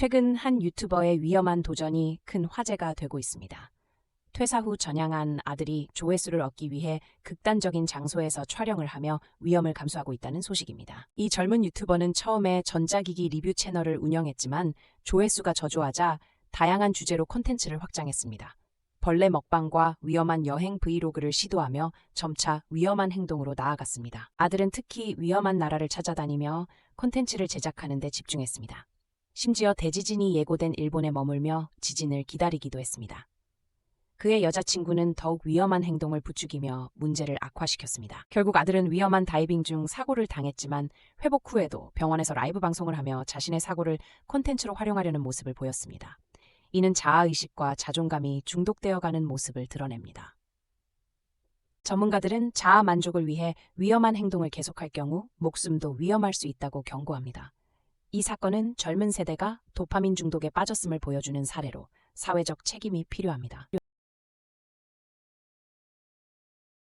최근 한 유튜버의 위험한 도전이 큰 화제가 되고 있습니다. 퇴사 후 전향한 아들이 조회수를 얻기 위해 극단적인 장소에서 촬영을 하며 위험을 감수하고 있다는 소식입니다. 이 젊은 유튜버는 처음에 전자기기 리뷰 채널을 운영했지만 조회수가 저조하자 다양한 주제로 콘텐츠를 확장했습니다. 벌레 먹방과 위험한 여행 브이로그를 시도하며 점차 위험한 행동으로 나아갔습니다. 아들은 특히 위험한 나라를 찾아다니며 콘텐츠를 제작하는 데 집중했습니다. 심지어 대지진이 예고된 일본에 머물며 지진을 기다리기도 했습니다. 그의 여자친구는 더욱 위험한 행동을 부추기며 문제를 악화시켰습니다. 결국 아들은 위험한 다이빙 중 사고를 당했지만 회복 후에도 병원에서 라이브 방송을 하며 자신의 사고를 콘텐츠로 활용하려는 모습을 보였습니다. 이는 자아의식과 자존감이 중독되어 가는 모습을 드러냅니다. 전문가들은 자아 만족을 위해 위험한 행동을 계속할 경우 목숨도 위험할 수 있다고 경고합니다. 이 사건은 젊은 세대가 도파민 중독에 빠졌음을 보여주는 사례로 사회적 책임이 필요합니다.